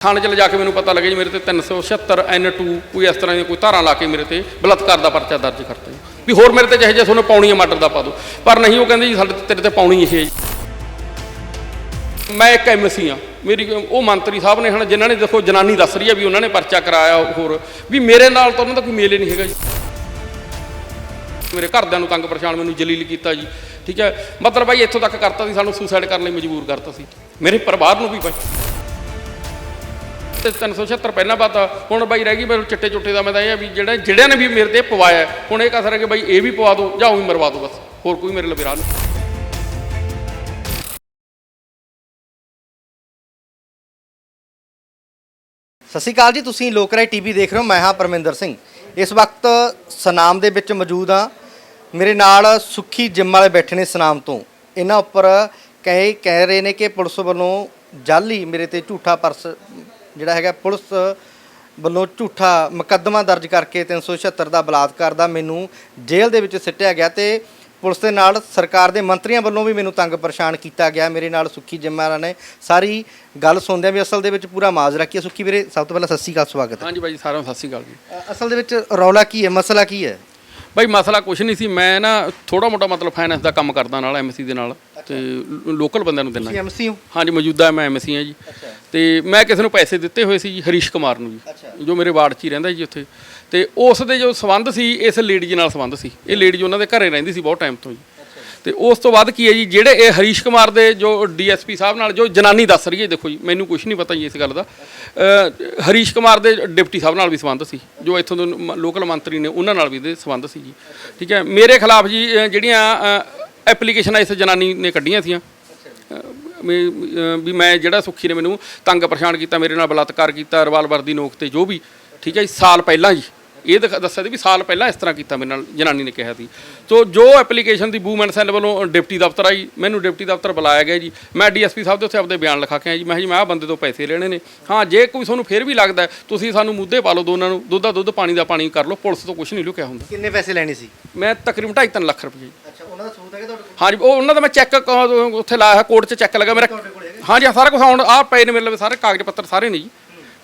ਥਾਣੇ 'ਚ ਲਿਜਾ ਕੇ ਮੈਨੂੰ ਪਤਾ ਲੱਗਿਆ ਜੀ ਮੇਰੇ ਤੇ 376 N2 ਕੋਈ ਇਸ ਤਰ੍ਹਾਂ ਦੀ ਕੋਈ ਧਾਰਾ ਲਾ ਕੇ ਮੇਰੇ ਤੇ ਬਲਾਤਕਾਰ ਦਾ ਪਰਚਾ ਦਰਜ ਕਰਤਾ ਜੀ। ਵੀ ਹੋਰ ਮੇਰੇ ਤੇ ਜਿਹੇ ਜਿਹੇ ਤੁਹਾਨੂੰ ਪਾਉਣੀ ਹੈ ਮਰਡਰ ਦਾ ਪਾ ਦਿਓ ਪਰ ਨਹੀਂ, ਉਹ ਕਹਿੰਦੇ ਜੀ, ਸਾਡੇ ਤੇਰੇ ਤੇ ਪਾਉਣੀ ਇਹ ਮੈਂ ਇੱਕ ਐਮਸੀ ਆ ਮੇਰੀ ਉਹ ਮੰਤਰੀ ਸਾਹਿਬ ਨੇ ਹਨ, ਜਿਨ੍ਹਾਂ ਨੇ ਦੇਖੋ ਜਨਾਨੀ ਦੱਸ ਰਹੀ ਹੈ ਵੀ ਉਹਨਾਂ ਨੇ ਪਰਚਾ ਕਰਾਇਆ ਹੋਰ, ਵੀ ਮੇਰੇ ਨਾਲ ਤਾਂ ਉਹਨਾਂ ਦਾ ਕੋਈ ਮੇਲੇ ਨਹੀਂ ਹੈਗਾ ਜੀ। ਮੇਰੇ ਘਰਦਿਆਂ ਨੂੰ ਤੰਗ ਪਰੇਸ਼ਾਨ ਮੈਨੂੰ ਜਲੀਲ ਕੀਤਾ ਜੀ। ਠੀਕ ਹੈ? ਮਤਲਬ ਭਾਈ ਇੱਥੋਂ ਤੱਕ ਕਰਤਾ ਸੀ, ਸਾਨੂੰ ਸੁਸਾਈਡ ਕਰਨ ਲਈ ਮਜਬੂਰ ਕਰਤਾ ਸੀ। ਮੇਰੇ ਪਰਿਵਾਰ ਨੂੰ ਵੀ ਭਾਈ ਤੇ 376 ਪਹਿਲਾਂ ਪਤਾ ਹੁਣ ਬਾਈ ਰਹਿ ਗਈ ਮੇਰੇ ਚਿੱਟੇ ਚੁੱਟੇ ਦਾ, ਮੈਂ ਤਾਂ ਇਹ ਆ ਵੀ ਜਿਹੜਾ ਜਿਹੜਿਆਂ ਨੇ ਵੀ ਮੇਰੇ ਤੇ ਪਵਾਇਆ, ਹੁਣ ਇਹ ਕਸਰ ਹੈ ਕਿ ਬਾਈ ਇਹ ਵੀ ਪਵਾ ਦਿਓ ਜਾਂ ਉਹ ਵੀ ਮਰਵਾ ਦਿਓ ਬਸ। ਹੋਰ ਕੋਈ ਮੇਰੇ ਲਈ ਰਾਹ ਨਹੀਂ। ਸਤਿ ਸ਼੍ਰੀ ਅਕਾਲ ਜੀ, ਤੁਸੀਂ ਲੋਕ ਰਾਏ ਟੀਵੀ ਦੇਖ ਰਹੇ ਹੋ, ਮੈਂ ਹਾਂ ਪਰਮਿੰਦਰ ਸਿੰਘ। ਇਸ ਵਕਤ ਸਨਾਮ ਦੇ ਵਿੱਚ ਮੌਜੂਦ ਹਾਂ। ਮੇਰੇ ਨਾਲ ਸੁੱਖੀ ਜਿੰਮ ਵਾਲੇ ਬੈਠੇ ਨੇ ਸਨਾਮ ਤੋਂ। ਇਹਨਾਂ ਉੱਪਰ ਕਹੇ ਕਹਿ ਰਹੇ ਨੇ ਕਿ ਪੁਲਿਸ ਵੱਲੋਂ ਜਾਲੀ ਮੇਰੇ ਤੇ ਝੂਠਾ ਪਰਸ ਜਿਹੜਾ ਹੈਗਾ ਪੁਲਿਸ ਵੱਲੋਂ ਝੂਠਾ ਮੁਕੱਦਮਾ ਦਰਜ ਕਰਕੇ 376 ਦਾ ਬਲਾਤਕਾਰ ਦਾ ਮੈਨੂੰ ਜੇਲ੍ਹ ਦੇ ਵਿੱਚ ਸਿੱਟਿਆ ਗਿਆ ਤੇ ਪੁਲਿਸ ਦੇ ਨਾਲ ਸਰਕਾਰ ਦੇ ਮੰਤਰੀਆਂ ਵੱਲੋਂ ਵੀ ਮੈਨੂੰ ਤੰਗ ਪਰੇਸ਼ਾਨ ਕੀਤਾ ਗਿਆ। ਮੇਰੇ ਨਾਲ ਸੁੱਖੀ ਜਿੰਮਾਰਾ ਨੇ ਸਾਰੀ ਗੱਲ ਸੁਣਦਿਆਂ ਵੀ ਅਸਲ ਦੇ ਵਿੱਚ ਪੂਰਾ ਮਾਜਰਾ ਕੀ ਹੈ ਸੁੱਖੀ ਵੀਰੇ ਸਭ ਤੋਂ ਪਹਿਲਾਂ ਸਤਿ ਸ਼੍ਰੀ ਅਕਾਲ ਸਵਾਗਤ ਹੈ। ਹਾਂਜੀ ਬਾਈ ਸਾਰਿਆਂ ਨੂੰ ਸਤਿ ਸ਼੍ਰੀ ਅਕਾਲ ਜੀ। ਅਸਲ ਦੇ ਵਿੱਚ ਰੌਲਾ ਕੀ ਹੈ? ਮਸਲਾ ਕੀ ਹੈ? ਬਾਈ ਮਸਲਾ ਕੁਛ ਨਹੀਂ ਸੀ ਮੈਂ ਨਾ ਥੋੜਾ ਮੋਟਾ ਮਤਲਬ ਫਾਈਨੈਂਸ ਦਾ ਕੰਮ ਕਰਦਾ ਨਾਲ ਐਮਸੀ ਦੇ ਨਾਲ ਤੇ ਲੋਕਲ ਬੰਦਿਆਂ ਨੂੰ ਦਿੰਦਾ। ਐਮਸੀ ਹੋ? ਹਾਂਜੀ ਮੌਜੂਦਾ ਮੈਂ ਐਮਸੀ ਹਾਂ ਜੀ। ਤੇ ਮੈਂ ਕਿਸੇ ਨੂੰ ਪੈਸੇ ਦਿੱਤੇ ਹੋਏ ਸੀ ਜੀ ਹਰੀਸ਼ ਕੁਮਾਰ ਨੂੰ। ਜੀ ਜੋ ਮੇਰੇ ਵਾਰਡ 'ਚ ਹੀ ਰਹਿੰਦਾ ਜੀ ਉੱਥੇ। ਤੇ ਉਸ ਦੇ ਜੋ ਸਬੰਧ ਸੀ ਇਸ ਲੇਡੀ ਨਾਲ ਸਬੰਧ ਸੀ। ਇਹ ਲੇਡੀ ਜੀ ਉਹਨਾਂ ਦੇ ਘਰੇ ਰਹਿੰਦੀ ਸੀ ਬਹੁਤ ਟਾਈਮ ਤੋਂ ਜੀ। ਤੇ ਉਸ ਤੋਂ ਬਾਅਦ ਕੀ ਹੈ ਜੀ, ਜਿਹੜੇ ਇਹ ਹਰੀਸ਼ ਕੁਮਾਰ ਦੇ ਜੋ ਡੀਐਸਪੀ ਸਾਹਿਬ ਨਾਲ ਜੋ ਜਨਾਨੀ ਦੱਸ ਰਹੀ ਹੈ, ਦੇਖੋ ਜੀ, ਮੈਨੂੰ ਕੁਝ ਨਹੀਂ ਪਤਾ ਜੀ ਇਸ ਗੱਲ ਦਾ। ਹਰੀਸ਼ ਕੁਮਾਰ ਦੇ ਡਿਪਟੀ ਸਾਹਿਬ ਨਾਲ ਵੀ ਸੰਬੰਧ ਸੀ, ਜੋ ਇੱਥੋਂ ਦੇ ਲੋਕਲ ਮੰਤਰੀ ਨੇ, ਉਹਨਾਂ ਨਾਲ ਵੀ ਇਹਦੇ ਸੰਬੰਧ ਸੀ ਜੀ। ਠੀਕ ਹੈ, ਮੇਰੇ ਖਿਲਾਫ ਜੀ ਜਿਹੜੀਆਂ ਐਪਲੀਕੇਸ਼ਨਾਂ ਇਸ ਜਨਾਨੀ ਨੇ ਕੱਢੀਆਂ ਸੀਆਂ ਵੀ ਵੀ ਮੈਂ ਜਿਹੜਾ ਸੁੱਖੀ ਨੇ ਮੈਨੂੰ ਤੰਗ ਪਰੇਸ਼ਾਨ ਕੀਤਾ, ਮੇਰੇ ਨਾਲ ਬਲਾਤਕਾਰ ਕੀਤਾ ਰਿਵਾਲਵਰ ਦੀ ਨੋਕ ਤੇ ਜੋ ਵੀ, ਠੀਕ ਹੈ ਜੀ, ਸਾਲ ਪਹਿਲਾਂ ਜੀ। ਇਹ ਦੱਸਿਆ ਸੀ ਵੀ ਸਾਲ ਪਹਿਲਾਂ ਇਸ ਤਰ੍ਹਾਂ ਕੀਤਾ ਮੇਰੇ ਨਾਲ ਜਨਾਨੀ ਨੇ ਕਿਹਾ ਸੀ। ਸੋ ਜੋ ਐਪਲੀਕੇਸ਼ਨ ਦੀ ਵੂਮਨ ਸੈੱਲ ਵੱਲੋਂ ਡਿਪਟੀ ਦਫ਼ਤਰ ਆਈ ਮੈਨੂੰ ਡਿਪਟੀ ਦਫ਼ਤਰ ਬੁਲਾਇਆ ਗਿਆ ਜੀ। ਮੈਂ ਡੀਐਸਪੀ ਸਾਹਿਬ ਦੇ ਉੱਥੇ ਆਪਦੇ ਬਿਆਨ ਲਿਖਾ ਕੇ ਆਇਆ ਜੀ। ਮੈਂ ਜੀ ਮੈਂ ਆਹ ਬੰਦੇ ਤੋਂ ਪੈਸੇ ਲੈਣੇ ਨੇ। ਹਾਂ ਜੇ ਕੋਈ ਤੁਹਾਨੂੰ ਫਿਰ ਵੀ ਲੱਗਦਾ ਹੈ, ਤੁਸੀਂ ਸਾਨੂੰ ਮੁੱਦੇ ਪਾ ਲਓ ਦੋਨਾਂ ਨੂੰ ਦੁੱਧ ਦਾ ਦੁੱਧ ਪਾਣੀ ਦਾ ਪਾਣੀ ਕਰ ਲਓ ਪੁਲਿਸ ਤੋਂ ਕੁਝ ਨਹੀਂ ਲੁਕਿਆ ਹੁੰਦਾ। ਕਿੰਨੇ ਪੈਸੇ ਲੈਣੇ ਸੀ? ਮੈਂ ਤਕਰੀਬਨ 2.5 ਲੱਖ ਰੁਪਏ ਅੱਛਾ ਉਹਨਾਂ ਦਾ ਸਬੂਤ ਹੈਗਾ ਤੁਹਾਡੇ ਕੋਲ? ਹਾਂਜੀ ਉਹ ਉਹਨਾਂ ਦਾ ਮੈਂ ਚੈੱਕ ਉੱਥੇ ਲਾਇਆ ਕੋਰਟ 'ਚ ਚੈੱਕ ਲੱਗਾ ਮੇਰਾ। ਹਾਂਜੀ ਸਾਰਾ ਕੁਝ ਹੁਣ ਆਹ ਪਏ ਨੇ ਮੇਰੇ ਲਵੇ ਸਾਰੇ ਕਾਗਜ਼ ਪੱਤਰ ਸਾਰੇ ਨੇ ਜੀ।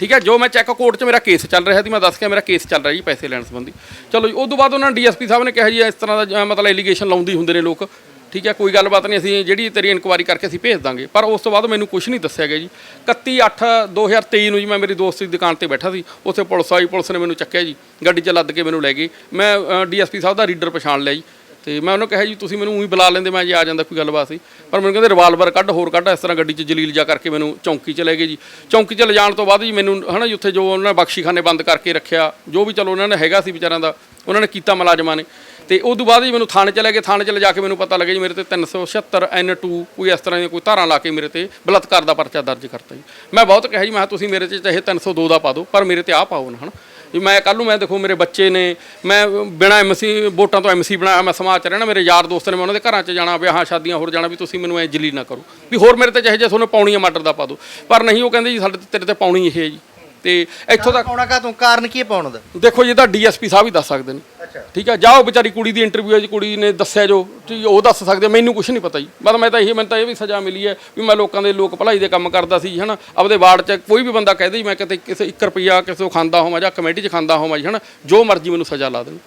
ਠੀਕ ਹੈ, ਜੋ ਮੈਂ ਚੈੱਕ ਕੋਰਟ 'ਚ ਮੇਰਾ ਕੇਸ ਚੱਲ ਰਿਹਾ ਸੀ, ਮੈਂ ਦੱਸ ਕੇ ਮੇਰਾ ਕੇਸ ਚੱਲ ਰਿਹਾ ਜੀ ਪੈਸੇ ਲੈਣ ਸੰਬੰਧੀ। ਚਲੋ ਜੀ ਉਸ ਤੋਂ ਬਾਅਦ ਉਹਨਾਂ ਨੇ ਡੀਐਸਪੀ ਸਾਹਿਬ ਨੇ ਕਿਹਾ ਜੀ, ਇਸ ਤਰ੍ਹਾਂ ਦਾ ਮਤਲਬ ਐਲੀਗੇਸ਼ਨ ਲਾਉਂਦੀ ਹੁੰਦੇ ਨੇ ਲੋਕ। ਠੀਕ ਹੈ, ਕੋਈ ਗੱਲਬਾਤ ਨਹੀਂ, ਅਸੀਂ ਜਿਹੜੀ ਤੇਰੀ ਇਨਕੁਆਇਰੀ ਕਰਕੇ ਅਸੀਂ ਭੇਜ ਦਾਂਗੇ। ਪਰ ਉਸ ਤੋਂ ਬਾਅਦ ਮੈਨੂੰ ਕੁਝ ਨਹੀਂ ਦੱਸਿਆ ਗਿਆ ਜੀ। 31 8 2023 ਨੂੰ ਜੀ ਮੈਂ ਮੇਰੀ ਦੋਸਤ ਦੀ ਦੁਕਾਨ ਤੇ ਬੈਠਾ ਸੀ। ਉੱਥੇ ਪੁਲਿਸ ਆਈ, ਪੁਲਿਸ ਨੇ ਮੈਨੂੰ ਚੱਕਿਆ ਜੀ। ਗੱਡੀ 'ਚ ਲੱਦ ਕੇ ਮੈਨੂੰ ਲੈ ਗਈ ਮੈਂ ਡੀਐਸਪੀ ਸਾਹਿਬ ਦਾ ਰੀਡਰ ਪਛਾਣ ਲਿਆ ਜੀ। ਤੇ ਮੈਂ ਉਹਨੂੰ ਕਿਹਾ ਜੀ, ਤੁਸੀਂ ਮੈਨੂੰ ਉਹੀ ਬੁਲਾ ਲੈਂਦੇ। ਮੈਂ ਜੀ, ਆ ਜਾਂਦਾ ਕੋਈ ਗੱਲਬਾਤ ਸੀ ਪਰ ਮੈਨੂੰ ਕਹਿੰਦੇ, ਰਿਵਾਲਵਰ ਕੱਢ, ਹੋਰ ਕੱਢ। ਇਸ ਤਰ੍ਹਾਂ ਗੱਡੀ 'ਚ ਜਲੀਲ ਜਾ ਕਰਕੇ ਮੈਨੂੰ ਚੌਂਕੀ 'ਚ ਲੈ ਗਏ ਜੀ। ਚੌਂਕੀ 'ਚ ਲਿਜਾਣ ਤੋਂ ਬਾਅਦ ਜੀ ਮੈਨੂੰ, ਹਨਾ ਜੀ, ਉੱਥੇ ਜੋ ਉਹਨਾਂ ਨੇ ਬਖਸ਼ੀਖਾਨੇ ਬੰਦ ਕਰਕੇ ਰੱਖਿਆ, ਜੋ ਵੀ ਚਲੋ ਉਹਨਾਂ ਨੇ ਹੈਗਾ ਸੀ ਵਿਚਾਰਿਆਂ ਦਾ, ਉਹਨਾਂ ਨੇ ਕੀਤਾ ਮੁਲਾਜ਼ਮਾਂ ਨੇ। ਤੇ ਉਸ ਤੋਂ ਬਾਅਦ ਜੀ ਮੈਨੂੰ ਥਾਣੇ 'ਚ ਲੈ ਗਏ। ਥਾਣੇ 'ਚ ਲਿਜਾ ਕੇ ਮੈਨੂੰ ਪਤਾ ਲੱਗਿਆ ਜੀ, ਮੇਰੇ ਤੇ 376 N2 ਕੋਈ ਇਸ ਤਰ੍ਹਾਂ ਦੀ ਕੋਈ ਧਾਰਾ ਲਾ ਕੇ ਮੇਰੇ ਤੇ ਬਲਾਤਕਾਰ ਦਾ ਪਰਚਾ ਦਰਜ ਕਰਤਾ ਜੀ। ਮੈਂ ਬਹੁਤ ਕਿਹਾ ਜੀ, ਮੈਂ ਕਿਹਾ, ਤੁਸੀਂ ਮੇਰੇ 'ਚ ਚਾਹੇ 302 ਦਾ ਪਾ ਦਿਓ, ਪਰ ਮੇਰੇ ਤੇ ਆ ਪਾਓ ਨਾ, ਹਨਾ? ਵੀ ਮੈਂ ਕੱਲ ਨੂੰ ਮੈਂ ਦੇਖੋ ਮੇਰੇ ਬੱਚੇ ਨੇ, ਮੈਂ ਬਿਨਾ ਐਮਸੀ ਵੋਟਾਂ ਤੋਂ ਐਮਸੀ ਬਣਾਇਆ ਮੈਂ ਸਮਾਜ ਚ ਰਹਿਣਾ, ਮੇਰੇ ਯਾਰ ਦੋਸਤ ਨੇ ਮੈਂ ਉਹਨਾਂ ਦੇ ਘਰਾਂ 'ਚ ਜਾਣਾ ਵਿਆਹਾਂ ਸ਼ਾਦੀਆਂ ਹੋਰ ਜਾਣਾ, ਵੀ ਤੁਸੀਂ ਮੈਨੂੰ ਐ ਜਲੀ ਨਾ ਕਰੋ। ਵੀ ਹੋਰ ਮੇਰੇ ਤੇ ਚਾਹੇ ਜੇ ਤੁਹਾਨੂੰ ਪਾਉਣੀ ਆ ਮਰਡਰ ਦਾ ਪਾ ਦਿਓ। ਪਰ ਨਹੀਂ, ਉਹ ਕਹਿੰਦੇ ਜੀ, ਸਾਡੇ ਤੇ- ਤੇਰੇ ਤੇ ਪਾਉਣੀ ਇਹ ਹੈ ਜੀ। ਤੇ ਇੱਥੋਂ ਤੱਕ ਪਾਉਣਾ ਕਾ ਤੂੰ ਕਾਰਨ ਕੀ ਹੈ ਪਾਉਣ ਦਾ? ਦੇਖੋ ਜੀ ਤਾਂ ਡੀਐਸਪੀ ਸਾਹਿਬ ਹੀ ਦੱਸ ਸਕਦੇ ਨੇ। ਅੱਛਾ। ਠੀਕ ਹੈ ਜਾਓ ਵਿਚਾਰੀ ਕੁੜੀ ਦੀ ਇੰਟਰਵਿਊ ਹੈ ਜੀ ਕੁੜੀ ਨੇ ਦੱਸਿਆ ਜੋ ਹੈ, ਉਹ ਦੱਸ ਸਕਦੇ ਮੈਨੂੰ ਕੁਝ ਨਹੀਂ ਪਤਾ ਜੀ। ਬਸ ਮੈਂ ਤਾਂ ਇਹ ਮੈਨੂੰ ਤਾਂ ਇਹ ਵੀ ਸਜ਼ਾ ਮਿਲੀ ਹੈ ਵੀ ਮੈਂ ਲੋਕਾਂ ਦੇ ਲੋਕ ਭਲਾਈ ਦੇ ਕੰਮ ਕਰਦਾ ਸੀ ਹਨਾ? ਆਪਦੇ ਵਾਰਡ 'ਚ ਕੋਈ ਵੀ ਬੰਦਾ ਕਹਦੇ ਜੀ ਮੈਂ ਕਿਤੇ ਕਿਸੇ 1 ਰੁਪਿਆ ਕਿਸੇ ਖਾਂਦਾ ਹੋਵਾਂ ਜਾਂ ਕਮੇਟੀ 'ਚ ਖਾਂਦਾ ਹੋਵਾਂ ਜੀ ਹਨਾ? ਜੋ ਮਰਜ਼ੀ ਮੈਨੂੰ ਸਜ਼ਾ ਲਾ ਦੇਣ।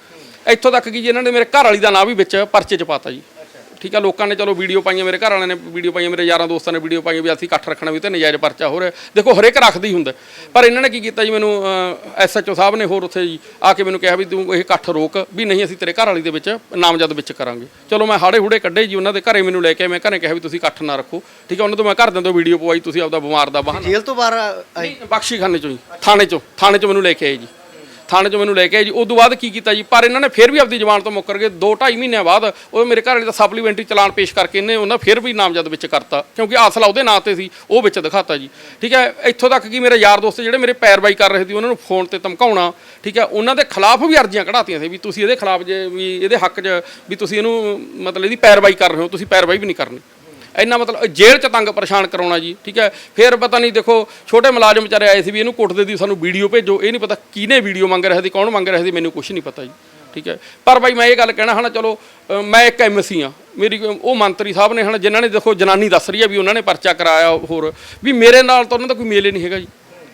ਇੱਥੋਂ ਤੱਕ ਕਿ ਜੀ ਇਹਨਾਂ ਨੇ ਮੇਰੇ ਘਰ ਵਾਲੀ ਦਾ ਨਾਂ ਵੀ ਵਿੱਚ ਪਰਚੇ 'ਚ ਪਾਤਾ ਜੀ। ਠੀਕ ਹੈ ਲੋਕਾਂ ਨੇ ਚਲੋ ਵੀਡੀਓ ਪਾਈਆਂ ਮੇਰੇ ਘਰ ਵਾਲਿਆਂ ਨੇ ਵੀਡੀਓ ਪਾਈਆਂ ਮੇਰੇ ਯਾਰਾਂ ਦੋਸਤਾਂ ਨੇ ਵੀਡੀਓ ਪਾਈਆਂ ਵੀ ਅਸੀਂ ਇਕੱਠ ਰੱਖਣਾ ਵੀ ਤੇ ਨਜਾਇਜ਼ ਪਰਚਾ ਹੋ ਰਿਹਾ। ਦੇਖੋ ਹਰੇਕ ਰੱਖਦਾ ਹੀ ਹੁੰਦਾ। ਪਰ ਇਹਨਾਂ ਨੇ ਕੀ ਕੀਤਾ ਜੀ ਮੈਨੂੰ ਐਸਐਚਓ ਸਾਹਿਬ ਨੇ ਹੋਰ ਉੱਥੇ ਜੀ ਆ ਕੇ ਮੈਨੂੰ ਕਿਹਾ ਵੀ ਤੂੰ ਇਹ ਇਕੱਠ ਰੋਕ ਵੀ ਨਹੀਂ ਅਸੀਂ ਤੇਰੇ ਘਰ ਵਾਲੀ ਦੇ ਵਿੱਚ ਨਾਮਜ਼ਦ ਵਿੱਚ ਕਰਾਂਗੇ। ਚਲੋ ਮੈਂ ਹਾੜੇ ਹੂੜੇ ਕੱਢੇ ਜੀ ਉਹਨਾਂ ਦੇ ਘਰੇ ਮੈਨੂੰ ਲੈ ਕੇ ਮੈਂ ਘਰੇ ਕਿਹਾ ਵੀ ਤੁਸੀਂ ਇਕੱਠ ਨਾ ਰੱਖੋ। ਠੀਕ ਹੈ ਉਹਨਾਂ ਤੋਂ ਮੈਂ ਘਰਦਿਆਂ ਤੋਂ ਵੀਡੀਓ ਪਵਾਈ ਤੁਸੀਂ ਆਪਦਾ ਬਿਮਾਰ ਦਾ ਬਹਾਨਾ ਜੇਲ੍ਹ ਤੋਂ ਬਾਹਰ ਆਈ ਨਹੀਂ ਬਖਸ਼ੀਖਾਨੇ ਚੋਂ ਜੀ ਥਾਣੇ ਚੋਂ ਥਾਣੇ ਚੋਂ ਮੈਨੂੰ ਲੈ ਕੇ ਆਏ ਜੀ। ਥਾਣੇ 'ਚ ਮੈਨੂੰ ਲੈ ਕੇ ਆਏ ਜੀ। ਉਸ ਤੋਂ ਬਾਅਦ ਕੀ ਕੀਤਾ ਜੀ? ਪਰ ਇਹਨਾਂ ਨੇ ਫਿਰ ਵੀ ਆਪਦੀ ਜਬਾਨ ਤੋਂ ਮੁੱਕਰ ਗਏ। 2 2.5 ਮਹੀਨਿਆਂ ਬਾਅਦ ਉਹ ਮੇਰੇ ਘਰ ਵਾਲੇ ਦਾ ਸਪਲੀਮੈਂਟਰੀ ਚਲਾਨ ਪੇਸ਼ ਕਰਕੇ ਇਹਨੇ ਉਹਨਾਂ ਫਿਰ ਵੀ ਨਾਮਜ਼ਦ ਵਿੱਚ ਕਰਤਾ। ਕਿਉਂਕਿ ਅਸਲਾ ਉਹਦੇ ਨਾਂ ਤੇ ਸੀ, ਉਹ ਵਿੱਚ ਦਿਖਾਤਾ ਜੀ। ਠੀਕ ਹੈ? ਇੱਥੋਂ ਤੱਕ ਕਿ ਮੇਰੇ ਯਾਰ ਦੋਸਤ ਜਿਹੜੇ ਮੇਰੇ ਪੈਰਵਾਈ ਕਰ ਰਹੇ ਸੀ, ਉਹਨਾਂ ਨੂੰ ਫੋਨ ਤੇ ਧਮਕਾਉਣਾ, ਠੀਕ ਹੈ? ਉਹਨਾਂ ਦੇ ਖਿਲਾਫ ਵੀ ਅਰਜ਼ੀਆਂ ਕਢਾਤੀਆਂ ਸੀ ਵੀ ਤੁਸੀਂ ਇਹਦੇ ਖਿਲਾਫ ਜੇ, ਵੀ ਇਹਦੇ ਹੱਕ 'ਚ ਵੀ ਤੁਸੀਂ ਇਹਨੂੰ ਮਤਲਬ ਇਹਦੀ ਪੈਰਵਾਈ ਕਰ ਰਹੇ ਹੋ, ਤੁਸੀਂ ਪੈਰਵਾਈ ਵੀ ਨਹੀਂ ਕਰਨੀ। ਇੰਨਾ ਮਤਲਬ ਜੇਲ੍ਹ ਚ ਤੰਗ ਪਰੇਸ਼ਾਨ ਕਰਾਉਣਾ ਜੀ, ਠੀਕ ਹੈ? ਫਿਰ ਪਤਾ ਨਹੀਂ, ਦੇਖੋ, ਛੋਟੇ ਮੁਲਾਜ਼ਮ ਵਿਚਾਰੇ ਆਏ ਸੀ ਵੀ ਇਹਨੂੰ ਕੁੱਟਦੇ ਦੀ ਸਾਨੂੰ ਵੀਡੀਓ ਭੇਜੋ, ਇਹ ਨਹੀਂ ਪਤਾ ਕਿਹਨੇ ਵੀਡੀਓ ਮੰਗ ਰਿਹਾ ਸੀ, ਕੌਣ ਮੰਗ ਰਿਹਾ ਸੀ, ਮੈਨੂੰ ਕੁਝ ਨਹੀਂ ਪਤਾ ਜੀ, ਠੀਕ ਹੈ? ਪਰ ਬਾਈ ਮੈਂ ਇਹ ਗੱਲ ਕਹਿਣਾ ਹਨਾ ਚਲੋ ਮੈਂ ਇੱਕ ਐਮਸੀ ਆ ਮੇਰੀ ਉਹ ਮੰਤਰੀ ਸਾਹਿਬ ਨੇ ਹਨਾ, ਜਿਨ੍ਹਾਂ ਨੇ ਦੇਖੋ ਜਨਾਨੀ ਦੱਸ ਰਹੀ ਹੈ ਵੀ ਉਹਨਾਂ ਨੇ ਪਰਚਾ ਕਰਾਇਆ ਹੋਰ, ਵੀ ਮੇਰੇ ਨਾਲ ਤਾਂ ਉਹਨਾਂ ਦਾ ਕੋਈ ਮੇਲ ਹੀ ਨਹੀਂ ਹੈਗਾ ਜੀ।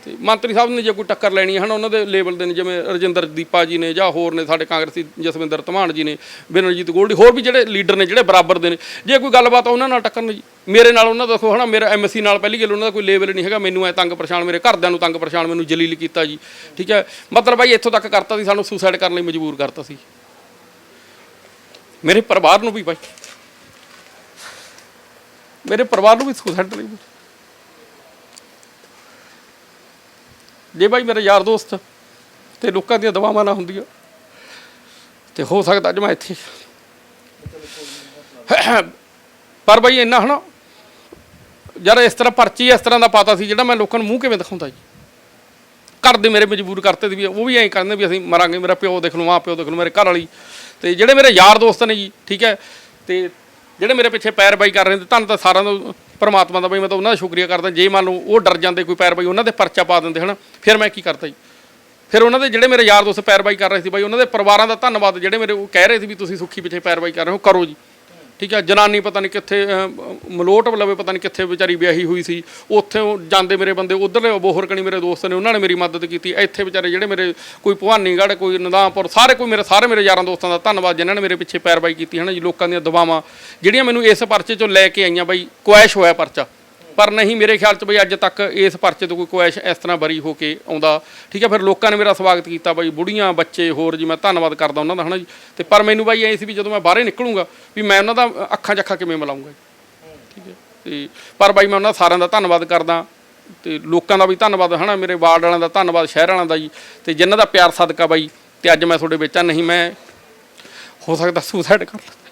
ਤੇ ਮੰਤਰੀ ਸਾਹਿਬ ਨੇ ਜੇ ਕੋਈ ਟੱਕਰ ਲੈਣੀ ਹੈ ਹਨਾ, ਉਹਨਾਂ ਦੇ ਲੈਵਲ ਦੇ ਨੇ, ਜਿਵੇਂ ਰਜਿੰਦਰ ਦੀਪਾ ਜੀ ਨੇ ਜਾਂ ਹੋਰ ਨੇ ਸਾਡੇ ਕਾਂਗਰਸੀ ਜਸਵਿੰਦਰ ਧਮਾਨ ਜੀ ਨੇ ਬਿਰਨਜੀਤ ਗੋਲਡੀ, ਹੋਰ ਵੀ ਜਿਹੜੇ ਲੀਡਰ ਨੇ, ਜਿਹੜੇ ਬਰਾਬਰ ਦੇ ਨੇ, ਜੇ ਕੋਈ ਗੱਲਬਾਤ ਉਹਨਾਂ ਨਾਲ ਟੱਕਰਨ ਜੀ ਮੇਰੇ ਨਾਲ ਉਹਨਾਂ ਦਾ ਦੇਖੋ ਹਨਾ, ਮੇਰਾ ਐਮਐਸਸੀ ਨਾਲ ਪਹਿਲੀ ਗੱਲ ਉਹਨਾਂ ਦਾ ਕੋਈ ਲੈਵਲ ਨਹੀਂ ਹੈਗਾ, ਮੈਨੂੰ ਐ ਤੰਗ ਪਰੇਸ਼ਾਨ, ਮੇਰੇ ਘਰਦਿਆਂ ਨੂੰ ਤੰਗ ਪਰੇਸ਼ਾਨ, ਮੈਨੂੰ ਜਲੀਲ ਕੀਤਾ ਜੀ, ਠੀਕ ਹੈ? ਮਤਲਬ ਬਾਈ ਇੱਥੋਂ ਤੱਕ ਕਰਤਾ ਸੀ, ਸਾਨੂੰ ਸੁਸਾਈਡ ਕਰਨ ਲਈ ਮਜਬੂਰ ਕਰਤਾ ਸੀ। ਮੇਰੇ ਪਰਿਵਾਰ ਨੂੰ ਵੀ ਭਾਈ ਮੇਰੇ ਪਰਿਵਾਰ ਨੂੰ ਵੀ ਸੁਸਾਈਡ ਲਈ ਜੇ ਬਾਈ ਮੇਰੇ ਯਾਰ ਦੋਸਤ ਤੇ ਲੋਕਾਂ ਦੀਆਂ ਦਵਾਵਾਂ ਨਾ ਹੁੰਦੀਆਂ, ਤੇ ਹੋ ਸਕਦਾ ਅੱਜ ਮੈਂ ਇੱਥੇ। ਪਰ ਬਾਈ ਇੰਨਾ ਹਨਾ, ਯਾਰ ਇਸ ਤਰ੍ਹਾਂ ਪਰਚੀ ਇਸ ਤਰ੍ਹਾਂ ਦਾ ਪਾਤਾ ਸੀ ਜਿਹੜਾ ਮੈਂ ਲੋਕਾਂ ਨੂੰ ਮੂੰਹ ਕਿਵੇਂ ਦਿਖਾਉਂਦਾ ਜੀ। ਘਰ ਦੇ ਮੇਰੇ ਮਜਬੂਰ ਕਰਤੇ ਸੀ ਵੀ, ਉਹ ਵੀ ਐਂ ਕਹਿੰਦੇ ਵੀ ਅਸੀਂ ਮਰਾਂਗੇ, ਮੇਰਾ ਪਿਓ ਦੇਖ ਲਓ, ਮਾਂ ਪਿਓ ਦੇਖ ਲਓ, ਮੇਰੇ ਘਰ ਵਾਲੀ। ਤੇ ਜਿਹੜੇ ਮੇਰੇ ਯਾਰ ਦੋਸਤ ਨੇ ਜੀ, ਠੀਕ ਹੈ, ਤੇ ਜਿਹੜੇ ਮੇਰੇ ਪਿੱਛੇ ਪੈਰ ਬਾਈ ਕਰ ਰਹੇ ਨੇ ਧੰਨ ਤਾਂ ਸਾਰਿਆਂ ਦਾ ਪਰਮਾਤਮਾ ਦਾ ਬਈ ਮੈਂ ਤਾਂ ਉਹਨਾਂ ਦਾ ਸ਼ੁਕਰੀਆ ਕਰਦਾ, ਜੇ ਮੰਨ ਲਓ ਉਹ ਡਰ ਜਾਂਦੇ ਕੋਈ ਪੈਰ ਪੈਰਵਾਈ ਉਹਨਾਂ ਦੇ ਪਰਚਾ ਪਾ ਦਿੰਦੇ ਹਨਾ, ਫਿਰ ਮੈਂ ਕੀ ਕਰਤਾ ਜੀ? ਫਿਰ ਉਹਨਾਂ ਦੇ ਜਿਹੜੇ ਮੇਰੇ ਯਾਰ ਦੋਸਤ ਪੈਰਵਾਈ ਕਰ ਰਹੇ ਸੀ ਬਾਈ, ਉਹਨਾਂ ਦੇ ਪਰਿਵਾਰਾਂ ਦਾ ਧੰਨਵਾਦ ਜਿਹੜੇ ਮੇਰੇ ਉਹ ਕਹਿ ਰਹੇ ਸੀ ਵੀ ਤੁਸੀਂ ਸੁੱਖੀ ਪਿੱਛੇ ਪੈਰਵਾਈ ਕਰ ਰਹੇ ਹੋ, ਕਰੋ ਜੀ। ਠੀਕ ਹੈ, ਜਨਾਨੀ ਪਤਾ ਨਹੀਂ ਕਿੱਥੇ ਮਲੋਟ ਲਵੇ ਪਤਾ ਨਹੀਂ ਕਿੱਥੇ ਵਿਚਾਰੀ ਵਿਆਹੀ ਹੋਈ ਸੀ। ਉੱਥੇ ਉਹ ਜਾਂਦੇ ਮੇਰੇ ਬੰਦੇ, ਉਧਰਲੇ ਬੋਹਰ ਕਣੀ ਮੇਰੇ ਦੋਸਤ ਨੇ, ਉਹਨਾਂ ਨੇ ਮੇਰੀ ਮਦਦ ਕੀਤੀ। ਇੱਥੇ ਵਿਚਾਰੇ ਜਿਹੜੇ ਮੇਰੇ, ਕੋਈ ਭਵਾਨੀਗੜ੍ਹ, ਕੋਈ ਨਦਾਮਪੁਰ ਸਾਰੇ ਕੋਈ ਮੇਰੇ, ਸਾਰੇ ਮੇਰੇ ਯਾਰਾਂ ਦੋਸਤਾਂ ਦਾ ਧੰਨਵਾਦ, ਜਿਨ੍ਹਾਂ ਨੇ ਮੇਰੇ ਪਿੱਛੇ ਪੈਰਵਾਈ ਕੀਤੀ ਹੈ ਨਾ ਜੀ, ਲੋਕਾਂ ਦੀਆਂ ਦੁਆਵਾਂ ਜਿਹੜੀਆਂ ਮੈਨੂੰ ਇਸ ਪਰਚੇ ਚੋਂ ਲੈ ਕੇ ਆਈਆਂ ਬਾਈ ਕੁਐਸ਼ ਹੋਇਆ ਪਰਚਾ। ਪਰ ਨਹੀਂ, ਮੇਰੇ ਖਿਆਲ 'ਚ ਬਈ ਅੱਜ ਤੱਕ ਇਸ ਪਰਚੇ ਤੋਂ ਕੋਈ ਕੁਐਸ਼ ਇਸ ਤਰ੍ਹਾਂ ਬਰੀ ਹੋ ਕੇ ਆਉਂਦਾ। ਠੀਕ ਹੈ, ਫਿਰ ਲੋਕਾਂ ਨੇ ਮੇਰਾ ਸਵਾਗਤ ਕੀਤਾ ਬਾਈ, ਬੁੜੀਆਂ, ਬੱਚੇ, ਹੋਰ ਜੀ, ਮੈਂ ਧੰਨਵਾਦ ਕਰਦਾ ਉਹਨਾਂ ਦਾ, ਹਨਾ ਜੀ? ਤੇ ਪਰ ਮੈਨੂੰ ਬਾਈ ਐ ਸੀ ਵੀ ਜਦੋਂ ਮੈਂ ਬਾਹਰੇ ਨਿਕਲੂੰਗਾ ਵੀ ਮੈਂ ਉਹਨਾਂ ਦਾ ਅੱਖਾਂ ਚੱਖਾਂ ਕਿਵੇਂ ਮਿਲਾਉਂਗਾ ਜੀ? ਠੀਕ ਹੈ, ਤੇ ਪਰ ਬਾਈ ਮੈਂ ਉਹਨਾਂ ਸਾਰਿਆਂ ਦਾ ਧੰਨਵਾਦ ਕਰਦਾ। ਤੇ ਲੋਕਾਂ ਦਾ ਵੀ ਧੰਨਵਾਦ, ਹਨਾ? ਮੇਰੇ ਵਾਰਡ ਵਾਲਿਆਂ ਦਾ ਧੰਨਵਾਦ, ਸ਼ਹਿਰ ਵਾਲਿਆਂ ਦਾ ਜੀ। ਤੇ ਜਿਨ੍ਹਾਂ ਦਾ ਪਿਆਰ ਸਦਕਾ ਬਾਈ, ਤੇ ਅੱਜ ਮੈਂ ਤੁਹਾਡੇ ਵਿੱਚ ਆ, ਨਹੀਂ ਮੈਂ, ਹੋ ਸਕਦਾ ਸੁਸਾਈਡ ਕਰ ਲਾਂ।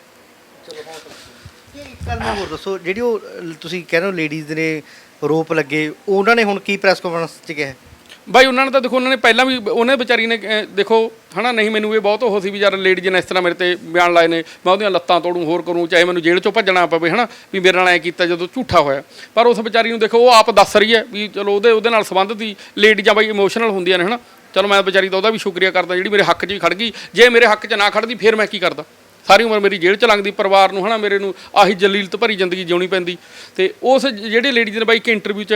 ਇੱਕ ਮੈਂ ਹੋਰ ਦੱਸੋ ਜਿਹੜੀ ਉਹ ਅ, ਤੁਸੀਂ ਕਹਿ ਰਹੇ ਹੋ ਲੇਡੀਜ਼ ਨੇ ਰੋਪ ਲੱਗੇ ਉਹਨਾਂ ਨੇ ਹੁਣ ਕੀ ਪ੍ਰੈਸ ਕਾਨਫਰੰਸ 'ਚ ਕਿਹਾ? ਬਾਈ ਉਹਨਾਂ ਨੇ ਤਾਂ ਦੇਖੋ ਉਹਨਾਂ ਨੇ ਪਹਿਲਾਂ ਵੀ ਉਹਨੇ ਵਿਚਾਰੀ ਨੇ ਅਹ, ਦੇਖੋ ਹਨਾ ਨਹੀਂ ਮੈਨੂੰ ਇਹ ਬਹੁਤ ਉਹ ਸੀ ਵੀ ਯਾਰ ਲੇਡੀਜ਼ ਨੇ ਇਸ ਤਰ੍ਹਾਂ ਮੇਰੇ ਤੇ ਬਿਆਨ ਲਾਏ ਨੇ ਮੈਂ ਉਹਦੀਆਂ ਲੱਤਾਂ ਤੋੜੂ ਹੋਰ ਕਰੂੰ ਚਾਹੇ ਮੈਨੂੰ ਜੇਲ੍ਹ ਚੋਂ ਭੱਜਣਾ ਪਵੇ ਹਨਾ ਵੀ ਮੇਰੇ ਨਾਲ ਐ ਕੀਤਾ ਜਦੋਂ ਝੂਠਾ ਹੋਇਆ। ਪਰ ਉਸ ਵਿਚਾਰੀ ਨੂੰ ਦੇਖੋ ਉਹ ਆਪ ਦੱਸ ਰਹੀ ਹੈ ਵੀ ਚਲੋ ਉਹਦੇ ਉਹਦੇ ਨਾਲ ਸੰਬੰਧਿਤ ਹੀ ਲੇਡੀਜ਼ਾਂ ਬਾਈ ਇਮੋਸ਼ਨਲ ਹੁੰਦੀਆਂ ਨੇ ਹਨਾ। ਚਲੋ ਮੈਂ ਵਿਚਾਰੀ ਦਾ ਉਹਦਾ ਵੀ ਸ਼ੁਕਰੀਆ ਕਰਦਾ ਜਿਹੜੀ ਮੇਰੇ ਹੱਕ 'ਚ ਹੀ ਖੜ ਗਈ। ਜੇ ਮੇਰੇ ਹੱਕ 'ਚ ਨਾ ਖੜਦੀ ਫਿਰ ਮੈਂ ਕੀ ਕਰਦਾ? ਸਾਰੀ ਉਮਰ ਮੇਰੀ ਜੇਲ੍ਹ ਚ ਲੰਘਦੀ ਪਰਿਵਾਰ ਨੂੰ ਹਨਾ ਮੇਰੇ ਨੂੰ ਆਹੀ ਜਲੀਲਤ ਭਰੀ ਜ਼ਿੰਦਗੀ ਜਿਉਣੀ ਪੈਂਦੀ। ਤੇ ਉਸ ਜਿਹੜੀ ਲੇਡੀ ਨੇ ਬਾਈ ਇੱਕ ਇੰਟਰਵਿਊ ਚ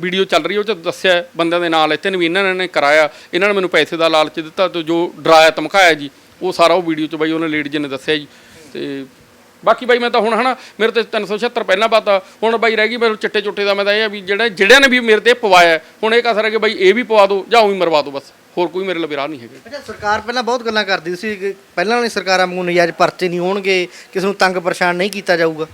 ਵੀਡੀਓ ਚੱਲ ਰਹੀ ਹੈ, ਉਹ ਚ ਦੱਸਿਆ ਬੰਦਿਆਂ ਦੇ ਨਾਲ ਇੱਥੇ ਨੇ ਵੀ ਇਹਨਾਂ ਨੇ ਕਰਾਇਆ ਇਹਨਾਂ ਨੇ ਮੈਨੂੰ ਪੈਸੇ ਦਾ ਲਾਲਚ ਦਿੱਤਾ ਤੇ ਜੋ ਡਰਾਇਆ ਧਮਕਾਇਆ ਜੀ ਉਹ ਸਾਰਾ ਉਹ ਵੀਡੀਓ ਚ ਬਾਈ ਉਹਨੇ ਲੇਡੀ ਜੀ ਨੇ ਦੱਸਿਆ ਜੀ। ਤੇ ਬਾਕੀ ਬਾਈ ਮੈਂ ਤਾਂ ਹੁਣ ਹਨਾ ਮੇਰੇ ਤੇ 376 ਪਹਿਲਾਂ ਪਤਾ ਹੁਣ ਬਾਈ ਰਹਿ ਗਈ ਮੈਨੂੰ ਚਿੱਟੇ ਚੁੱਟੇ ਦਾ ਮੈਂ ਤਾਂ ਇਹ ਵੀ ਜਿਹੜਾ ਜਿਹੜਿਆਂ ਨੇ ਵੀ ਮੇਰੇ ਤੇ ਪਵਾਇਆ ਹੁਣ ਇਹ ਕਸਰ ਹੈ ਕਿ ਬਾਈ ਇਹ ਵੀ ਪਵਾ ਦਿਓ ਜਾਂ ਉਹੀ ਮਰਵਾ ਦਿਓ ਬਸ। ਹੋਰ ਕੋਈ ਮੇਰੇ ਲਈ ਰਾਹ ਨਹੀਂ ਹੈਗਾ। ਅੱਛਾ ਸਰਕਾਰ ਪਹਿਲਾਂ ਬਹੁਤ ਗੱਲਾਂ ਕਰਦੀ ਸੀ ਕਿ ਪਹਿਲਾਂ ਵਾਲੀ ਸਰਕਾਰਾਂ ਵਾਂਗੂ ਨਜਾਇਜ਼ ਪਰਚੇ ਨਹੀਂ ਹੋਣਗੇ ਕਿਸੇ ਨੂੰ ਤੰਗ ਪਰੇਸ਼ਾਨ ਨਹੀਂ ਕੀਤਾ ਜਾਊਗਾ।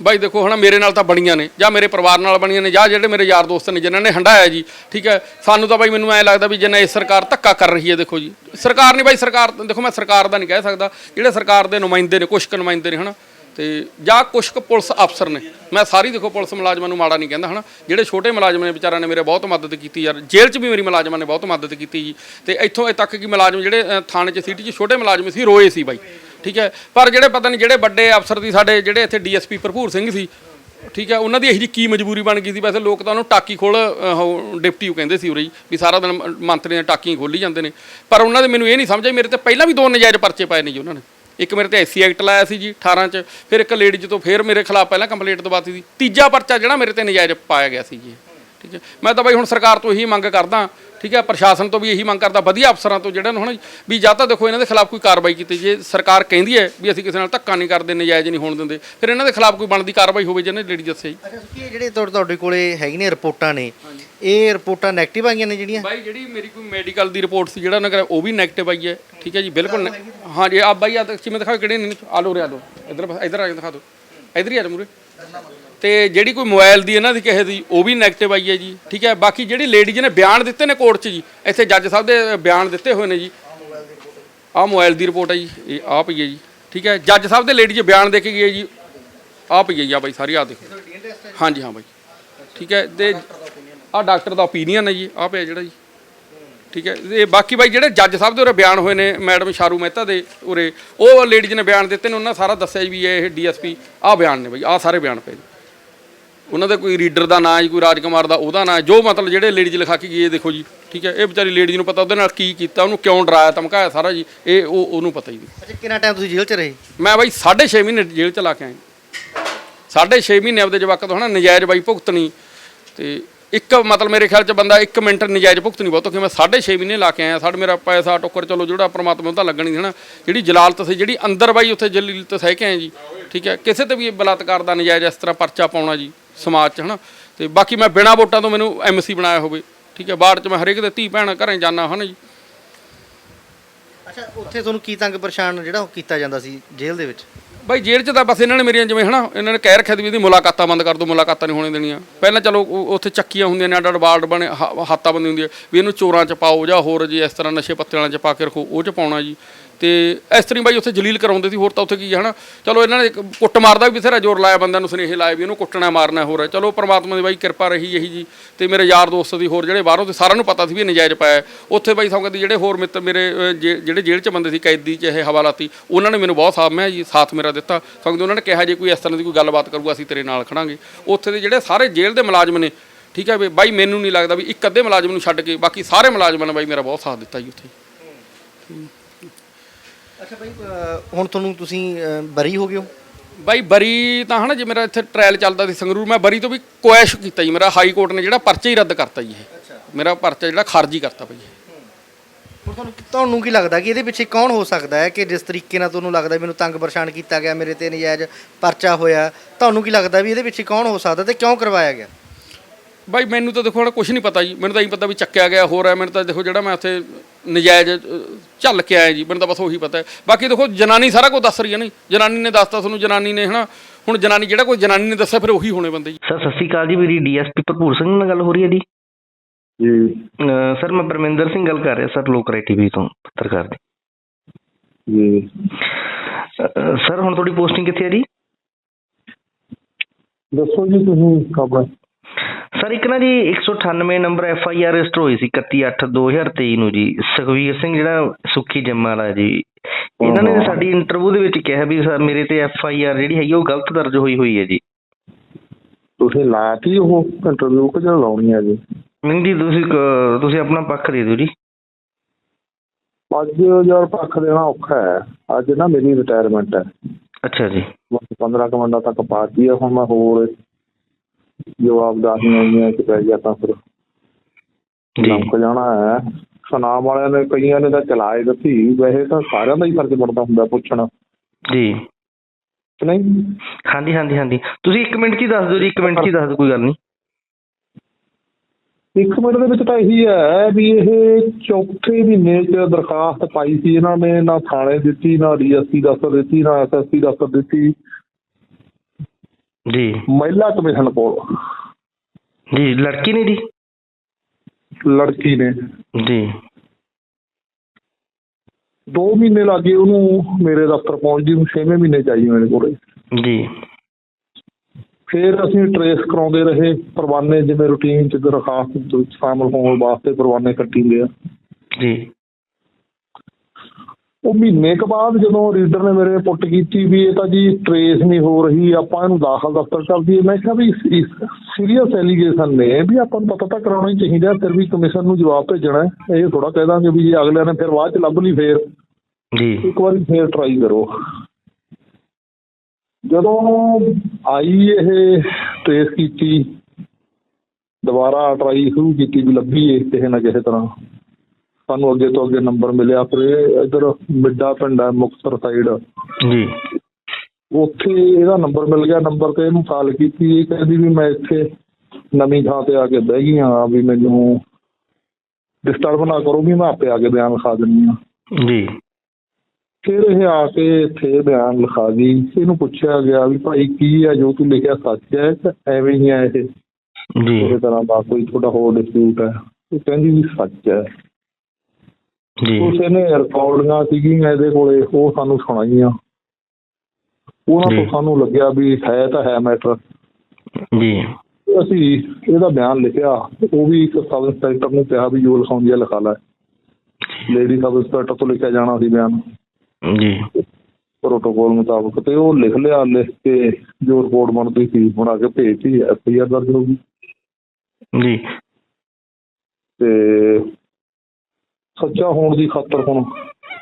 ਬਾਈ ਦੇਖੋ ਹਨਾ ਮੇਰੇ ਨਾਲ ਤਾਂ ਬਣੀਆਂ ਨੇ ਜਾਂ ਮੇਰੇ ਪਰਿਵਾਰ ਨਾਲ ਬਣੀਆਂ ਨੇ ਜਾਂ ਜਿਹੜੇ ਮੇਰੇ ਯਾਰ ਦੋਸਤ ਨੇ ਜਿਨ੍ਹਾਂ ਨੇ ਹੰਡਾਇਆ ਜੀ ਠੀਕ ਹੈ? ਸਾਨੂੰ ਤਾਂ ਬਾਈ ਮੈਨੂੰ ਐ ਲੱਗਦਾ ਵੀ ਜਿੰਨਾ ਇਹ ਸਰਕਾਰ ਧੱਕਾ ਕਰ ਰਹੀ ਹੈ ਦੇਖੋ ਜੀ। ਸਰਕਾਰ ਨਹੀਂ ਬਾਈ ਸਰਕਾਰ ਦੇਖੋ ਮੈਂ ਸਰਕਾਰ ਦਾ ਨਹੀਂ ਕਹਿ ਸਕਦਾ। ਜਿਹੜੇ ਸਰਕਾਰ ਦੇ ਨੁਮਾਇੰਦੇ ਨੇ ਕੁਛ ਕੁ ਨੁਮਾਇੰਦੇ ਨੇ ਹਨਾ? ਤੇ ਜਾਂ ਕੁਛ ਕੁ ਪੁਲਿਸ ਅਫਸਰ ਨੇ। ਮੈਂ ਸਾਰੀ ਦੇਖੋ ਪੁਲਿਸ ਮੁਲਾਜ਼ਮਾਂ ਨੂੰ ਮਾੜਾ ਨਹੀਂ ਕਹਿੰਦਾ, ਹਨਾ? ਜਿਹੜੇ ਛੋਟੇ ਮੁਲਾਜ਼ਮ ਨੇ ਵਿਚਾਰਿਆਂ ਨੇ ਮੇਰੇ ਬਹੁਤ ਮਦਦ ਕੀਤੀ ਯਾਰ। ਜੇਲ੍ਹ 'ਚ ਵੀ ਮੇਰੀ ਮੁਲਾਜ਼ਮਾਂ ਨੇ ਬਹੁਤ ਮਦਦ ਕੀਤੀ ਜੀ। ਤੇ ਇੱਥੋਂ ਇਹ ਤੱਕ ਕਿ ਮੁਲਾਜ਼ਮ ਜਿਹੜੇ ਥਾਣੇ 'ਚ ਸਿਟੀ 'ਚ ਛੋਟੇ ਮੁਲਾਜ਼ਮ ਸੀ, ਰੋਏ ਸੀ ਬਾਈ। ਠੀਕ ਹੈ? ਪਰ ਜਿਹੜੇ ਪਤਾ ਨਹੀਂ ਜਿਹੜੇ ਵੱਡੇ ਅਫਸਰ ਦੀ ਸਾਡੇ ਜਿਹੜੇ ਇੱਥੇ ਡੀਐਸਪੀ ਭਰਪੂਰ ਸਿੰਘ ਸੀ, ਠੀਕ ਹੈ? ਉਹਨਾਂ ਦੀ ਇਹੋ ਜਿਹੀ ਕੀ ਮਜਬੂਰੀ ਬਣ ਗਈ ਸੀ? ਵੈਸੇ ਲੋਕ ਤਾਂ ਉਹਨੂੰ ਟਾਕੀ ਖੋਲ ਡਿਪਟੀ ਉਹ ਕਹਿੰਦੇ ਸੀ ਉਰੇ ਹੀ ਵੀ ਸਾਰਾ ਦਿਨ ਮ- ਮੰਤਰੀ ਦੀਆਂ ਟਾਕੀਆਂ ਖੋਲੀ ਜਾਂਦੇ ਨੇ। ਪਰ ਉਹਨਾਂ ਦੇ ਮੈਨੂੰ ਇਹ ਨਹੀਂ ਸਮਝ ਆਈ ਮੇਰੇ ਤੇ ਪਹਿਲਾਂ ਵੀ ਦੋ ਨਜਾਇਜ਼ ਪਰਚੇ ਪਾਏ ਨੇ ਜੀ ਉਹਨਾਂ ਨੇ। ਇੱਕ ਮੇਰੇ ਤੇ ਐਸਸੀ ਐਕਟ ਲਾਇਆ ਸੀ ਜੀ 18 ਚ, ਫਿਰ ਇੱਕ ਲੇਡੀਜ਼ ਤੋਂ ਫਿਰ ਮੇਰੇ ਖਿਲਾਫ ਪਹਿਲਾਂ ਕੰਪਲੇਂਟ ਦਵਾਤੀ ਸੀ, ਤੀਜਾ ਪਰਚਾ ਜਿਹੜਾ ਮੇਰੇ ਤੇ ਨਜਾਇਜ਼ ਪਾਇਆ ਗਿਆ ਸੀ ਜੀ। ਠੀਕ ਹੈ ਮੈਂ ਤਾਂ ਬਾਈ ਹੁਣ ਸਰਕਾਰ ਤੋਂ ਇਹੀ ਮੰਗ ਕਰਦਾ ਠੀਕ ਹੈ ਪ੍ਰਸ਼ਾਸਨ ਤੋਂ ਵੀ ਇਹੀ ਮੰਗ ਕਰਦਾ ਵਧੀਆ ਅਫਸਰਾਂ ਤੋਂ ਜਿਹੜਾ ਨੂੰ ਹੁਣ ਵੀ ਜਾਂ ਤਾਂ ਦੇਖੋ ਇਹਨਾਂ ਦੇ ਖਿਲਾਫ ਕੋਈ ਕਾਰਵਾਈ ਕੀਤੀ ਜੇ ਸਰਕਾਰ ਕਹਿੰਦੀ ਹੈ ਵੀ ਅਸੀਂ ਕਿਸੇ ਨਾਲ ਧੱਕਾ ਨਹੀਂ ਕਰਦੇ ਨਜਾਇਜ਼ ਨਹੀਂ ਹੋਣ ਦਿੰਦੇ ਫਿਰ ਇਹਨਾਂ ਦੇ ਖਿਲਾਫ ਕੋਈ ਬਣਦੀ ਕਾਰਵਾਈ ਹੋਵੇ ਜਿਹਨੇ ਲੇਡੀ ਦੱਸਿਆ ਜੀ। ਅੱਛਾ ਜਿਹੜੇ ਤੁਹਾਡੇ ਤੁਹਾਡੇ ਕੋਲੇ ਹੈਗੇ ਨੇ ਰਿਪੋਰਟਾਂ ਨੇ ਇਹ ਰਿਪੋਰਟਾਂ ਨੈਗੇਟਿਵ ਆਈਆਂ ਨੇ ਜਿਹੜੀਆਂ? ਬਾਈ ਜਿਹੜੀ ਮੇਰੀ ਕੋਈ ਮੈਡੀਕਲ ਦੀ ਰਿਪੋਰਟ ਸੀ ਜਿਹੜਾ ਉਹਨਾਂ ਕਰਿਆ ਉਹ ਵੀ ਨੈਗੇਟਿਵ ਆਈ ਹੈ ਠੀਕ ਹੈ ਜੀ ਬਿਲਕੁਲ ਨੇ- ਹਾਂ ਜੀ ਆ ਬਾਈ ਆ ਤਾਂ ਮੈਂ ਦਿਖਾਓ ਕਿਹੜੇ ਨੇ ਆ ਲੋ ਰਿਆ ਦੋ ਇਧਰ ਇਧਰ ਆ ਕੇ ਦਿਖਾ ਦਿਓ ਇਧਰ ਹੀ ਆ ਜਾ ਮੂਰੇ ਤੇ ਜਿਹੜੀ ਕੋਈ ਮੋਬਾਈਲ ਦੀ ਇਹਨਾਂ ਦੀ ਕਿਸੇ ਦੀ, ਉਹ ਵੀ ਨੈਗੇਟਿਵ ਆਈ ਹੈ ਜੀ, ਠੀਕ ਹੈ? ਬਾਕੀ ਜਿਹੜੀ ਲੇਡੀਜ਼ ਨੇ ਬਿਆਨ ਦਿੱਤੇ ਨੇ ਕੋਰਟ 'ਚ ਜੀ, ਇੱਥੇ ਜੱਜ ਸਾਹਿਬ ਦੇ ਬਿਆਨ ਦਿੱਤੇ ਹੋਏ ਨੇ ਜੀ। ਆਹ ਮੋਬਾਈਲ ਦੀ ਰਿਪੋਰਟ ਹੈ ਜੀ, ਇਹ ਆਹ ਪਈ ਹੈ ਜੀ, ਠੀਕ ਹੈ? ਜੱਜ ਸਾਹਿਬ ਦੇ ਲੇਡੀਜ਼ ਬਿਆਨ ਦੇ ਕੇ ਗਏ ਜੀ, ਆਹ ਪਈ ਹੈ ਜੀ ਆ ਬਾਈ, ਸਾਰੀ ਆ ਦੇਖੋ। ਹਾਂਜੀ, ਹਾਂ ਬਾਈ, ਠੀਕ ਹੈ? ਤੇ ਆਹ ਡਾਕਟਰ ਦਾ ਓਪੀਨੀਅਨ ਹੈ ਜੀ, ਆਹ ਪਿਆ ਜਿਹੜਾ ਜੀ, ਠੀਕ ਹੈ? ਇਹ ਬਾਕੀ ਬਾਈ ਜਿਹੜੇ ਜੱਜ ਸਾਹਿਬ ਦੇ ਉਰੇ ਬਿਆਨ ਹੋਏ ਨੇ, ਮੈਡਮ ਸ਼ਾਰੂ ਮਹਿਤਾ ਦੇ ਉਰੇ, ਉਹ ਲੇਡੀਜ਼ ਨੇ ਬਿਆਨ ਦਿੱਤੇ ਨੇ, ਉਹਨਾਂ ਸਾਰਾ ਦੱਸਿਆ ਵੀ ਇਹ ਡੀਐਸਪੀ ਆਹ ਬਿਆਨ ਨੇ ਬਾਈ, ਆਹ ਸਾਰੇ ਬਿਆਨ ਪਏ ਨੇ। ਉਹਨਾਂ ਦੇ ਕੋਈ ਰੀਡਰ ਦਾ ਨਾਂ ਜੀ ਕੋਈ ਰਾਜਕੁਮਾਰ ਦਾ ਉਹਦਾ ਨਾਂ ਜੋ ਮਤਲਬ ਜਿਹੜੇ ਲੇਡੀਜ਼ ਲਿਖਾ ਕੇ ਗਏ ਦੇਖੋ ਜੀ ਠੀਕ ਹੈ ਇਹ ਵਿਚਾਰੀ ਲੇਡੀਜ਼ ਨੂੰ ਪਤਾ ਉਹਦੇ ਨਾਲ ਕੀ ਕੀਤਾ ਉਹਨੂੰ ਕਿਉਂ ਡਰਾਇਆ ਧਮਕਾਇਆ ਸਾਰਾ ਜੀ ਇਹ ਉਹ ਉਹਨੂੰ ਪਤਾ ਹੀ ਨਹੀਂ। ਅੱਛਾ ਕਿੰਨਾ ਟਾਈਮ ਤੁਸੀਂ ਜੇਲ੍ਹ 'ਚ ਰਹੇ? ਮੈਂ ਬਾਈ 6.5 ਮਹੀਨੇ ਜੇਲ੍ਹ ਚ ਲਾ ਕੇ ਆਇਆ 6.5 ਮਹੀਨੇ ਆਪਦੇ ਜਵਾਕਾਂ ਤੋਂ ਹਨਾ ਨਜਾਇਜ਼ ਬਾਈ ਭੁਗਤਣੀ ਤੇ ਇੱਕ ਮਤਲਬ ਮੇਰੇ ਖਿਆਲ ਚ ਬੰਦਾ 1 ਮਿੰਟ ਨਜਾਇਜ਼ ਭੁਗਤ ਨਹੀਂ ਬਹੁਤ ਕਿ ਮੈਂ 6.5 ਮਹੀਨੇ ਲਾ ਕੇ ਆਇਆ ਸਾਡ ਮੇਰਾ ਪੈਸਾ ਟੋਕਰ ਚਲੋ ਜਿਹੜਾ ਪ੍ਰਮਾਤਮਾ ਨੂੰ ਤਾਂ ਲੱਗਣੀ ਸੀ ਨਾ ਜਿਹੜੀ ਜਲਾਲਤ ਸੀ ਜਿਹੜੀ ਅੰਦਰ ਬਾਈ ਉੱਥੇ ਜਲੀਲਤ ਸਹਿ ਕੇ ਆਏ ਜੀ ਠੀਕ ਹੈ ਕਿਸੇ ਤੇ ਵੀ ਬਲਾਤਕਾਰ ਦਾ ਨਜਾਇਜ਼ ਇਸ ਤਰ੍ਹਾਂ ਪਰਚਾ ਪਾਉਣਾ ਜੀ। ਸਮਾਜ 'ਚ ਹਨਾ? ਤੇ ਬਾਕੀ ਮੈਂ ਬਿਨਾਂ ਵੋਟਾਂ ਤੋਂ ਮੈਨੂੰ ਐਮਸੀ ਬਣਾਇਆ ਹੋਵੇ। ਠੀਕ ਹੈ ਬਾਹਰ 'ਚ ਮੈਂ ਹਰੇਕ ਦੇ ਧੀ ਭੈਣ ਘਰੇ ਜਾਣਾ ਹਨਾ ਜੀ? ਅੱਛਾ ਉੱਥੇ ਤੁਹਾਨੂੰ ਕੀ ਤੰਗ ਪਰੇਸ਼ਾਨ ਜਿਹੜਾ ਉਹ ਕੀਤਾ ਜਾਂਦਾ ਸੀ ਜੇਲ੍ਹ ਦੇ ਵਿੱਚ? ਬਾਈ ਜੇਲ੍ਹ 'ਚ ਤਾਂ ਬਸ ਇਹਨਾਂ ਨੇ ਮੇਰੀਆਂ ਜਿਵੇਂ ਹਨਾ ਇਹਨਾਂ ਨੇ ਕਹਿ ਰੱਖਿਆ ਸੀ ਵੀ ਇਹਦੀ ਮੁਲਾਕਾਤਾਂ ਬੰਦ ਕਰ ਦਿਓ ਮੁਲਾਕਾਤਾਂ ਨਹੀਂ ਹੋਣੇ ਦੇਣੀਆਂ। ਪਹਿਲਾਂ ਚਲੋ ਉੱਥੇ ਚੱਕੀਆਂ ਹੁੰਦੀਆਂ ਨੇ ਅੱਡ ਬਾਲਡ ਬਣੇ ਹਾਤਾਂ ਬੰਦੀ ਹੁੰਦੀ ਹੈ। ਵੀ ਇਹਨੂੰ ਚੋਰਾਂ 'ਚ ਪਾਓ ਜਾਂ ਹੋਰ ਜੀ ਇਸ ਤਰ੍ਹਾਂ ਨਸ਼ੇ ਪੱਤੇ ਵਾਲਿਆਂ 'ਚ ਪਾ ਕੇ ਰੱਖੋ ਉਹ 'ਚ ਪਾਉਣਾ ਜੀ। ਤੇ ਇਸ ਤਰੀ ਬਾਈ ਉੱਥੇ ਜਲੀਲ ਕਰਾਉਂਦੇ ਸੀ, ਹੋਰ ਤਾਂ ਉੱਥੇ ਕੀ ਹੈ, ਹਨਾ? ਚਲੋ ਇਹਨਾਂ ਨੇ ਇੱਕ ਕੁੱਟ ਮਾਰਦਾ ਵੀ ਬਥੇਰਾ ਜ਼ੋਰ ਲਾਇਆ ਬੰਦਿਆਂ ਨੂੰ, ਸੁਨੇਹੇ ਲਾਇਆ ਵੀ ਇਹਨੂੰ ਕੁੱਟਣਾ, ਮਾਰਨਾ, ਹੋਰ। ਹੈ ਚਲੋ ਪ੍ਰਮਾਤਮਾ ਦੀ ਬਾਈ ਕਿਰਪਾ ਰਹੀ ਇਹੀ ਜੀ, ਤੇ ਮੇਰੇ ਯਾਰ ਦੋਸਤ ਦੀ ਹੋਰ ਜਿਹੜੇ ਬਾਹਰੋਂ, ਤੇ ਸਾਰਿਆਂ ਨੂੰ ਪਤਾ ਸੀ ਵੀ ਨਜਾਇਜ਼ ਪਾਇਆ ਉੱਥੇ ਬਾਈ ਸੰਗਤ ਦੀ ਜਿਹੜੇ ਹੋਰ ਮਿੱਤਰ ਮੇਰੇ ਜੇ- ਜਿਹੜੇ ਜੇਲ੍ਹ 'ਚ ਬੰਦੇ ਸੀ, ਕੈਦੀ 'ਚ ਇਹ ਹਵਾਲਾਤੀ, ਉਹਨਾਂ ਨੇ ਮੈਨੂੰ ਬਹੁਤ ਸਾਥ, ਮੈਂ ਜੀ, ਸਾਥ ਮੇਰਾ ਦਿੱਤਾ। ਸੰਗਤ ਉਹਨਾਂ ਨੇ ਕਿਹਾ, ਜੇ ਕੋਈ ਇਸ ਤਰ੍ਹਾਂ ਦੀ ਕੋਈ ਗੱਲਬਾਤ ਕਰੂਗਾ ਅਸੀਂ ਤੇਰੇ ਨਾਲ ਖੜਾਂਗੇ। ਉੱਥੇ ਦੇ ਜਿਹੜੇ ਸਾਰੇ ਜੇਲ੍ਹ ਦੇ ਮੁਲਾਜ਼ਮ ਨੇ, ਠੀਕ ਹੈ ਵੀ ਬਾਈ ਮੈਨੂੰ ਨਹੀਂ ਲੱਗਦਾ ਵੀ ਇੱਕ ਅੱਧੇ ਮੁਲਾਜ਼ਮ ਨੂੰ ਛੱਡ ਕੇ, ਬਾਕੀ ਸਾਰੇ ਮੁਲਾਜ਼ਮਾਂ ਨੇ ਬਾਈ ਮੇਰਾ ਬਹੁਤ ਸਾਥ ਦਿੱਤਾ ਜੀ ਉੱਥੇ। ਅੱਛਾ ਭਾਈ ਹੁਣ ਤੁਹਾਨੂੰ ਤੁਸੀਂ ਬਰੀ ਹੋ ਗਏ ਹੋ? ਬਾਈ ਬਰੀ ਤਾਂ ਹਨਾ ਜੇ ਮੇਰਾ ਇੱਥੇ ਟ੍ਰਾਇਲ ਚੱਲਦਾ ਸੀ ਸੰਗਰੂਰ ਮੈਂ ਬਰੀ ਤੋਂ ਵੀ ਕੁਐਸ਼ ਕੀਤਾ ਜੀ। ਮੇਰਾ ਹਾਈ ਕੋਰਟ ਨੇ ਜਿਹੜਾ ਪਰਚਾ ਹੀ ਰੱਦ ਕਰਤਾ ਜੀ ਇਹ। ਮੇਰਾ ਪਰਚਾ ਜਿਹੜਾ ਖਾਰਜੀ ਕਰਤਾ ਬਈ। ਹੁਣ ਤੁਹਾਨੂੰ ਤੁਹਾਨੂੰ ਕੀ ਲੱਗਦਾ ਕਿ ਇਹਦੇ ਪਿੱਛੇ ਕੌਣ ਹੋ ਸਕਦਾ ਹੈ ਕਿ ਜਿਸ ਤਰੀਕੇ ਨਾਲ ਤੁਹਾਨੂੰ ਲੱਗਦਾ ਮੈਨੂੰ ਤੰਗ ਪਰੇਸ਼ਾਨ ਕੀਤਾ ਗਿਆ ਮੇਰੇ ਤੇ ਨਜਾਇਜ਼ ਪਰਚਾ ਹੋਇਆ? ਤੁਹਾਨੂੰ ਕੀ ਲੱਗਦਾ ਵੀ ਇਹਦੇ ਪਿੱਛੇ ਕੌਣ ਹੋ ਸਕਦਾ ਤੇ ਕਿਉਂ ਕਰਵਾਇਆ ਗਿਆ? ਬਾਈ ਮੈਨੂੰ ਤਾਂ ਦੇਖੋ ਹੁਣ ਕੁਝ ਨਹੀਂ ਪਤਾ ਜੀ। ਮੈਨੂੰ ਤਾਂ ਇਹ ਪਤਾ ਵੀ ਚੱਕਿਆ ਗਿਆ ਹੋਰ ਹੈ। ਮੈਨੂੰ ਤਾਂ ਦੇਖੋ ਜਿਹੜਾ ਮੈਂ ਉੱਥੇ ਨਜਾਇਜ਼ ਝੱਲ ਕੇ ਆਇਆ ਜੀ। ਮੈਨੂੰ ਤਾਂ ਬਸ ਉਹੀ ਪਤਾ ਹੈ। ਬਾਕੀ ਦੇਖੋ ਜਨਾਨੀ ਸਾਰਾ ਕੁਝ ਦੱਸ ਰਹੀ ਹੈ ਨਹੀਂ ਜਨਾਨੀ ਨੇ ਦੱਸਤਾ ਤੁਹਾਨੂੰ ਜਨਾਨੀ ਨੇ ਹਨਾ? ਹੁਣ ਜਨਾਨੀ ਜਿਹੜਾ ਕੋਈ ਜਨਾਨੀ ਨੇ ਦੱਸਿਆ ਫਿਰ ਉਹੀ ਹੋਣੇ ਬੰਦੇ ਜੀ। ਸਰ ਸਤਿ ਸ਼੍ਰੀ ਅਕਾਲ ਜੀ। ਮੇਰੀ ਡੀਐਸਪੀ ਭਰਪੂਰ ਸਿੰਘ ਨਾਲ ਗੱਲ ਹੋ ਰਹੀ ਹੈ ਜੀ। ਸਰ ਮੈਂ ਪਰਮਿੰਦਰ ਸਿੰਘ ਗੱਲ ਕਰ ਰਿਹਾ ਸਰ ਲੋਕ ਰਾਏ ਟੀਵੀ ਤੋਂ ਪੱਤਰਕਾਰ ਦੀ। ਜੀ। ਸਰ ਹੁਣ ਤੁਹਾਡੀ ਪੋਸਟਿੰਗ ਕਿੱਥੇ ਹੈ ਜੀ? ਦੱਸੋ ਜੀ ਤੁਸੀਂ ਕਬ ਸਰ ਇੱਕ ਨਾ ਜੀ 198 number F I R register ਹੋਈ ਸੀ 31/8/2023 ਨੂੰ ਜੀ ਸੁਖਵੀਰ ਸਿੰਘ ਜਿਹੜਾ ਸੁੱਖੀ ਜੰਮ ਵਾਲਾ ਜੀ। ਇਹਨਾਂ ਨੇ ਸਾਡੀ ਇੰਟਰਵਿਊ ਦੇ ਵਿੱਚ ਕਿਹਾ ਵੀ ਸਰ ਮੇਰੇ ਤੇ ਐਫ ਆਈ ਆਰ ਜਿਹੜੀ ਹੈਗੀ ਉਹ ਗਲਤ ਦਰਜ ਹੋਈ ਹੋਈ ਹੈ ਜੀ। ਤੁਸੀਂ ਲਾ ਕੀ ਉਹ ਇੰਟਰਵਿਊ ਕਿ ਜਾਂ ਲਾਉਣੀ ਹੈ ਜੀ? ਨਹੀਂ ਜੀ ਤੁਸੀਂ ਤੁਸੀਂ ਆਪਣਾ ਪੱਖ ਦੇ ਦਿਓ ਜੀ। ਅੱਜ ਯਾਰ ਪੱਖ ਦੇਣਾ ਔਖਾ ਹੈ। ਅੱਜ ਨਾ ਮੇਰੀ ਰਿਟਾਇਰਮੈਂਟ ਹੈ। ਅੱਛਾ ਜੀ। ਬਸ 15 ਕੁ ਮਿੰਟਾਂ ਤੱਕ ਪਾਰਟੀ ਹੈ ਹੁਣ ਮੈਂ ਹੋਰ ਜਵਾਬਦਾਰੀਆਂ ਕਿ ਪੈ ਗਿਆ ਤਾਂ ਫਿਰ ਲੰਕ ਜਾਣਾ ਹੈ। ਸੁਨਾਮ ਵਾਲਿਆਂ ਨੇ ਕਈਆਂ ਨੇ ਤਾਂ ਚਲਾਏ ਦੱਸੀ ਵੈਸੇ ਤਾਂ ਸਾਰਿਆਂ ਦਾ ਹੀ ਫਰਜ਼ ਪੜਦਾ ਹੁੰਦਾ ਪੁੱਛਣਾ। ਜੀ। ਕਿ ਨਹੀਂ? ਹਾਂਜੀ ਹਾਂਜੀ ਹਾਂਜੀ। ਤੁਸੀਂ 1 ਮਿੰਟ ਹੀ ਦੱਸ ਦਿਓ ਜੀ 1 ਮਿੰਟ ਹੀ ਦੱਸ ਦਿਓ ਕੋਈ ਗੱਲ ਨਹੀਂ। ਇੱਕ ਮਿੰਟ ਦੇ ਵਿੱਚ ਤਾਂ ਇਹੀ ਹੈ ਵੀ ਇਹ ਚੌਥੇ ਮਹੀਨੇ 'ਚ ਦਰਖਾਸਤ ਪਾਈ ਸੀ। ਇਹਨਾਂ ਨੇ ਨਾ ਥਾਣੇ ਦਿੱਤੀ ਨਾ ਡੀਐਸਪੀ ਦਫ਼ਤਰ ਦਿੱਤੀ ਨਾ ਐਸਐਸਪੀ ਦਫ਼ਤਰ ਦਿੱਤੀ। ਜੀ। ਮਹਿਲਾ ਕਮਿਸ਼ਨ ਕੋਲ। ਜੀ ਲੜਕੀ ਨੇ ਜੀ? ਲੜਕੀ ਨੇ। ਜੀ। 2 ਮਹੀਨੇ ਲੱਗੇ ਉਹਨੂੰ ਮੇਰੇ ਦਫ਼ਤਰ ਪਹੁੰਚਦੀ ਨੂੰ 6ਵੇਂ ਮਹੀਨੇ ਚ ਆਈ ਮੇਰੇ ਕੋਲੇ। ਜੀ। ਫਿਰ ਅਸੀਂ ਟਰੇਸ ਕਰਾਉਂਦੇ ਰਹੇ ਪਰਵਾਨੇ ਜਿਵੇਂ ਰੂਟੀਨ ਚ ਦਰਖਾਸਤ ਵਿੱਚ ਸ਼ਾਮਲ ਹੋਣ ਵਾਸਤੇ ਪਰਵਾਨੇ ਕੱਟੀਂਦੇ ਆ ਜੀ। ਉਹ ਮਹੀਨੇ ਕੁ ਬਾਅਦ ਜਦੋਂ ਰੀਡਰ ਨੇ ਮੇਰੇ ਪੁੱਟ ਕੀਤੀ ਵੀ ਇਹ ਤਾਂ ਜੀ ਟਰੇਸ ਨਹੀਂ ਹੋ ਰਹੀ ਆਪਾਂ ਇਹਨੂੰ ਦਾਖਲ ਦਫ਼ਤਰ ਕਰ ਦਈਏ। ਮੈਂ ਕਿਹਾ ਵੀ ਸੀਰੀਅਸ ਐਲੀਗੇਸ਼ਨ ਨੇ ਵੀ ਆਪਾਂ ਨੂੰ ਪਤਾ ਤਾਂ ਕਰਾਉਣਾ ਹੀ ਚਾਹੀਦਾ ਫਿਰ ਵੀ ਕਮਿਸ਼ਨ ਨੂੰ ਜਵਾਬ ਭੇਜਣਾ ਹੈ। ਇਹ ਥੋੜਾ ਕਹਿ ਦਾਂਗੇ ਵੀ ਜੇ ਅਗਲਿਆਂ ਨੇ ਫਿਰ ਬਾਅਦ ਚ ਲੱਭ ਲਈ ਫੇਰ। ਜੀ। ਇੱਕ ਵਾਰੀ ਫੇਰ ਟਰਾਈ ਕਰੋ। ਜਦੋਂ ਆਈ ਇਹ ਟ੍ਰੇਸ ਕੀਤੀ ਦੁਬਾਰਾ ਟਰਾਈ ਸ਼ੁਰੂ ਕੀਤੀ ਵੀ ਲੱਭੀਏ ਕਿਸੇ ਨਾ ਕਿਸੇ ਤਰ੍ਹਾਂ। ਸਾਨੂੰ ਅੱਗੇ ਤੋਂ ਅੱਗੇ ਨੰਬਰ ਮਿਲਿਆ ਫਿਰ ਇੱਧਰ ਮਿੱਡਾ ਪਿੰਡ ਹੈ ਮੁਕਤਸਰ ਸਾਈਡ ਜੀ। ਉੱਥੇ ਇਹਦਾ ਨੰਬਰ ਮਿਲ ਗਿਆ ਨੰਬਰ ਤੇ ਇਹਨੂੰ ਕਾਲ ਕੀਤੀ। ਇਹ ਕਹਿੰਦੀ ਵੀ ਮੈਂ ਇੱਥੇ ਨਵੀਂ ਥਾਂ ਤੇ ਆ ਕੇ ਬਹਿ ਗਈ ਹਾਂ ਵੀ ਮੈਨੂੰ ਡਿਸਟਰਬ ਨਾ ਕਰੋ ਵੀ ਮੈਂ ਆਪੇ ਆ ਕੇ ਬਿਆਨ ਲਿਖਾ ਦਿੰਦੀ ਹਾਂ। ਜੀ। ਫਿਰ ਇਹ ਆ ਕੇ ਇੱਥੇ ਬਿਆਨ ਲਿਖਾ ਗਈ। ਇਹਨੂੰ ਪੁੱਛਿਆ ਗਿਆ ਵੀ ਭਾਈ ਕੀ ਹੈ ਜੋ ਤੂੰ ਲਿਖਿਆ ਸੱਚ ਹੈ ਕਿ ਐਵੇਂ ਹੀ ਹੈ ਇਹ? ਜੀ। ਕਿਸੇ ਤਰ੍ਹਾਂ ਦਾ ਕੋਈ ਤੁਹਾਡਾ ਹੋਰ ਡਿਸਪਿਊਟ ਹੈ। ਉਹ ਕਹਿੰਦੀ ਵੀ ਸੱਚ ਹੈ। ਉਸ ਨੇ ਰਿਕਾਰਡਿੰਗਾਂ ਸੀਗੀਆਂ ਇਹਦੇ ਕੋਲੇ ਉਹ ਸਾਨੂੰ ਸੁਣਾਈਆਂ। ਉਹਨਾਂ ਤੋਂ। ਸਾਨੂੰ ਲੱਗਿਆ ਵੀ ਹੈ ਤਾਂ ਹੈ ਮੈਟਰ। ਜੀ। ਅਸੀਂ ਇਹਦਾ ਬਿਆਨ ਲਿਖਿਆ। ਉਹ ਵੀ ਇੱਕ ਸਬ ਇੰਸਪੈਕਟਰ ਨੂੰ ਕਿਹਾ ਵੀ ਜੋ ਲਿਖਾਉਂਦੀ ਹੈ ਲਿਖਾ ਲੈ। ਲੇਡੀ ਸਬ ਇੰਸਪੈਕਟਰ ਤੋਂ ਲਿਖਿਆ ਜਾਣਾ ਸੀ ਬਿਆਨ। ਜੀ। ਪ੍ਰੋਟੋਕੋਲ ਮੁਤਾਬਕ ਤੇ ਉਹ ਲਿਖ ਲਿਆ ਲਿਖ ਕੇ ਜੋ ਰਿਪੋਰਟ ਬਣਦੀ ਸੀ ਬਣਾ ਕੇ ਭੇਜਤੀ ਐਫ ਆਈ ਆਰ ਦਰਜ ਹੋ ਗਈ। ਜੀ। ਤੇ ਸੱਚਾ ਹੋਣ ਦੀ ਖਾਤਰ ਹੁਣ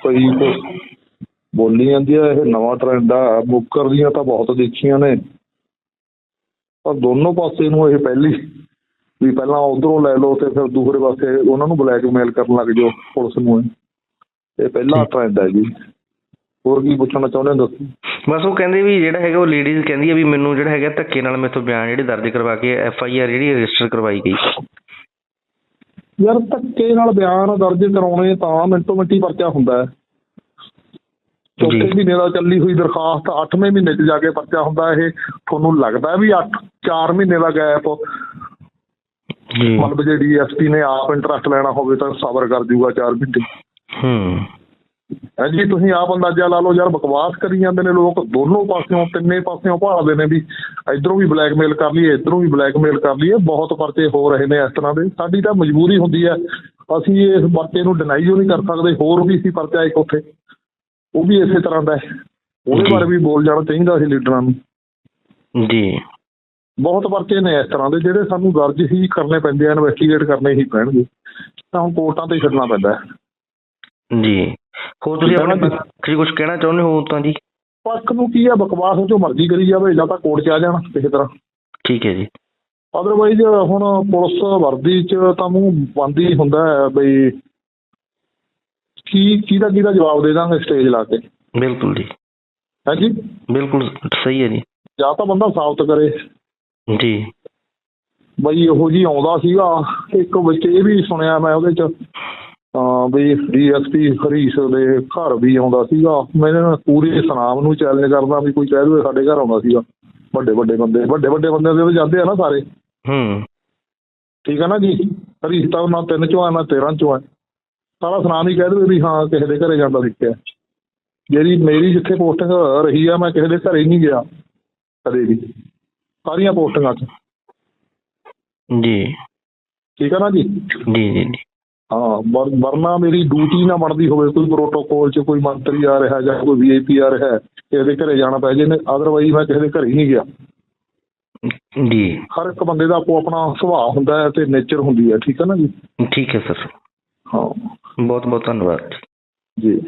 ਕਈ ਕੁਛ ਬੋਲੀ ਜਾਂਦੀ ਆ ਇਹ ਨਵਾਂ ਟ੍ਰੈਂਡ ਆ ਮੁੱਕਰ ਦੀਆਂ ਤਾਂ ਬਹੁਤ ਦੇਖੀਆਂ ਨੇ। ਪਰ ਦੋਨੋਂ ਪਾਸੇ ਨੂੰ ਇਹ ਪਹਿਲੀ ਵੀ ਪਹਿਲਾਂ ਉਧਰੋਂ ਲੈ ਲਓ ਤੇ ਫਿਰ ਦੂਸਰੇ ਪਾਸੇ ਉਹਨਾਂ ਨੂੰ ਬਲੈਕਮੇਲ ਕਰਨ ਲੱਗ ਜਾਓ ਪੁਲਿਸ ਨੂੰ ਇਹ। ਪਹਿਲਾ ਟ੍ਰੈਂਡ ਹੈ ਜੀ। ਹੋਰ ਕੀ ਪੁੱਛਣਾ ਚਾਹੁੰਦੇ ਹੋ ਦੱਸੋ? ਬਸ ਉਹ ਕਹਿੰਦੇ ਵੀ ਜਿਹੜਾ ਹੈਗਾ ਉਹ ਲੇਡੀਜ਼ ਕਹਿੰਦੀ ਆ ਵੀ ਮੈਨੂੰ ਜਿਹੜਾ ਹੈਗਾ ਧੱਕੇ ਨਾਲ ਮੇਰੇ ਤੋਂ ਬਿਆਨ ਜਿਹੜੇ ਦਰਜ ਕਰਵਾ ਕੇ ਐਫ ਆਈ ਆਰ ਜਿਹੜੀ ਰਜਿਸਟਰ ਕਰਵਾਈ ਗਈ। ਯਾਰ ਧੱਕੇ ਨਾਲ ਬਿਆਨ ਦਰਜ ਕਰਾਉਣੇ ਤਾਂ ਮਿੰਟੋ ਮਿੰਟੀ ਪਰਚਾ ਹੁੰਦਾ ਹੈ। ਚੌਥੇ। ਮਹੀਨੇ ਦਾ ਚੱਲੀ ਹੋਈ ਦਰਖਾਸਤ 8ਵੇਂ ਮਹੀਨੇ 'ਚ ਜਾ ਕੇ ਪਰਚਾ ਹੁੰਦਾ ਇਹ। ਤੁਹਾਨੂੰ ਲੱਗਦਾ ਵੀ 8 4 ਮਹੀਨੇ ਦਾ ਗੈਪ। ਮਤਲਬ ਜੇ ਡੀਐਸਪੀ ਨੇ ਆਪ ਇੰਟਰਸਟ ਲੈਣਾ ਹੋਵੇ ਤਾਂ ਸਬਰ ਕਰ ਜੂਗਾ 4 ਮਹੀਨੇ। ਹੂੰ। ਹੈ ਜੀ ਤੁਸੀਂ ਆਪ ਅੰਦਾਜ਼ਾ ਲਾ ਲਓ ਯਾਰ ਬਕਵਾਸ ਕਰੀ ਜਾਂਦੇ ਨੇ ਲੋਕ ਦੋਨੋਂ ਪਾਸਿਓਂ ਤਿੰਨੇ ਪਾਸਿਓਂ ਭਾਲਦੇ ਨੇ ਵੀ ਇਧਰੋਂ ਵੀ ਬਲੈਕਮੇਲ ਕਰ ਲਈਏ ਇਧਰੋਂ ਵੀ ਬਲੈਕਮੇਲ ਕਰ ਲਈਏ ਬਹੁਤ ਪਰਚੇ ਹੋ ਰਹੇ ਨੇ ਇਸ ਤਰ੍ਹਾਂ ਦੇ। ਸਾਡੀ ਤਾਂ ਮਜਬੂਰੀ ਹੁੰਦੀ ਹੈ ਅਸੀਂ ਇਸ ਪਰਚੇ ਨੂੰ ਡਿਨਾਈ ਨਹੀਂ ਕਰ ਸਕਦੇ ਹੋਰ ਵੀ ਸੀ ਪਰਚਾ ਇੱਕ ਉੱਥੇ ਉਹ ਵੀ ਇਸੇ ਤਰ੍ਹਾਂ ਦਾ ਹੈ। ਉਹਦੇ। ਬਾਰੇ ਵੀ ਬੋਲ ਜਾਣਾ ਚਾਹੀਦਾ ਸੀ ਲੀਡਰਾਂ ਨੂੰ। ਜੀ। ਬਹੁਤ ਪਰਚੇ ਨੇ ਇਸ ਤਰ੍ਹਾਂ ਦੇ ਜਿਹੜੇ ਸਾਨੂੰ ਦਰਜ ਹੀ ਕਰਨੇ ਪੈਂਦੇ ਆ ਇਨਵੈਸਟੀਗੇਟ ਕਰਨੇ ਹੀ ਪੈਣਗੇ। ਤਾਂ ਹੁਣ ਕੋਰਟਾਂ ਤੇ ਛੱਡਣਾ ਪੈਂਦਾ ਜੀ। ਹੋਰ ਤੁਸੀਂ ਆਪਣੇ 'ਚ ਕੁਝ ਕਹਿਣਾ ਚਾਹੁੰਦੇ ਹੋ ਤਾਂ ਜੀ? ਪੱਖ ਨੂੰ ਕੀ ਆ ਬਕਵਾਸ ਉਹ ਜੋ ਮਰਜ਼ੀ ਕਰੀ ਜਾਵੇ ਜਾਂ ਤਾਂ ਕੋਰਟ 'ਚ ਆ ਜਾਣ ਕਿਸੇ ਤਰ੍ਹਾਂ। ਠੀਕ ਹੈ ਜੀ। ਅਦਰਵਾਈਜ਼ ਹੁਣ ਪੁਲਿਸ ਵਰਦੀ 'ਚ ਤਾਂ ਮੂੰਹ ਬੰਦ ਹੁੰਦਾ ਹੈ ਬਈ ਕੀ ਕਿਹਦਾ ਕਿਹਦਾ ਜਵਾਬ ਦੇ ਦਾਂਗੇ ਸਟੇਜ ਲਾ ਕੇ? ਬਿਲਕੁਲ ਜੀ। ਹੈ ਜੀ? ਬਿਲਕੁਲ ਸਹੀ ਹੈ ਜੀ। ਜਾਂ ਤਾਂ ਬੰਦਾ ਸਾਬਤ ਕਰੇ। ਜੀ। ਬਈ ਇਹੋ ਜੀ ਆਉਂਦਾ ਸੀਗਾ ਇੱਕ ਵਿੱਚ ਇਹ ਵੀ ਸੁਣਿਆ ਮੈਂ ਉਹਦੇ 'ਚ ਤਾਂ ਬਈ ਡੀਐਸਪੀ ਹਰੀਸ਼ ਦੇ ਘਰ ਵੀ ਆਉਂਦਾ ਸੀਗਾ। ਮੈਂ ਇਹਨਾਂ ਪੂਰੇ ਸਨਾਮ ਨੂੰ ਚੈਲੰਜ ਕਰਦਾ ਵੀ ਕੋਈ ਕਹਿ ਦੇਵੇ ਸਾਡੇ ਘਰ ਆਉਂਦਾ ਸੀਗਾ। ਵੱਡੇ ਵੱਡੇ ਬੰਦੇ ਵੱਡੇ ਵੱਡੇ ਬੰਦੇ ਦੇ ਜਾਂਦੇ ਆ ਨਾ ਸਾਰੇ। ਹੂੰ। ਠੀਕ ਹੈ ਨਾ ਜੀ? ਹਰੀਸ਼ ਤਾਂ ਨਾ ਤਿੰਨ ਚੋਂ ਆ ਨਾ 13 ਚੋਂ ਆ। ਸਾਰਾ ਸੁਨਾਮ ਹੀ ਕਹਿ ਦੇਵੇ ਵੀ ਹਾਂ ਕਿਸੇ ਦੇ ਘਰੇ ਜਾਂਦਾ ਦੇਖਿਆ। ਜਿਹੜੀ ਮੇਰੀ ਜਿੱਥੇ ਪੋਸਟਿੰਗ ਰਹੀ ਆ ਮੈਂ ਕਿਸੇ ਦੇ ਘਰੇ ਨਹੀਂ ਗਿਆ ਕਦੇ ਵੀ। ਸਾਰੀਆਂ ਪੋਸਟਿੰਗਾਂ 'ਚ। ਜੀ। ਠੀਕ ਹੈ ਨਾ ਜੀ ਜੀ ਜੀ। ਹਾਂ ਵਰ- ਵਰਨਾ ਮੇਰੀ ਡਿਊਟੀ ਨਾ ਬਣਦੀ ਹੋਵੇ ਕੋਈ ਪ੍ਰੋਟੋਕੋਲ 'ਚ ਕੋਈ ਮੰਤਰੀ ਆ ਰਿਹਾ ਜਾਂ ਕੋਈ ਵੀਆਈਪੀ ਆ ਰਿਹਾ ਕਿਸੇ ਦੇ ਘਰੇ ਜਾਣਾ ਪੈ ਜੇ ਨੇ ਅਦਰਵਾਈਜ਼ ਮੈਂ ਕਿਸੇ ਦੇ ਘਰੇ ਹੀ ਨਹੀਂ ਗਿਆ। ਜੀ। ਹਰ ਇੱਕ ਬੰਦੇ ਦਾ ਆਪੋ ਆਪਣਾ ਸੁਭਾਅ ਹੁੰਦਾ ਹੈ ਤੇ ਨੇਚਰ ਹੁੰਦੀ ਹੈ ਠੀਕ ਹੈ ਨਾ ਜੀ? ਠੀਕ ਹੈ ਸਰ। ਹਾਂ। ਬਹੁਤ ਬਹੁਤ ਧੰਨਵਾਦ। ਜੀ।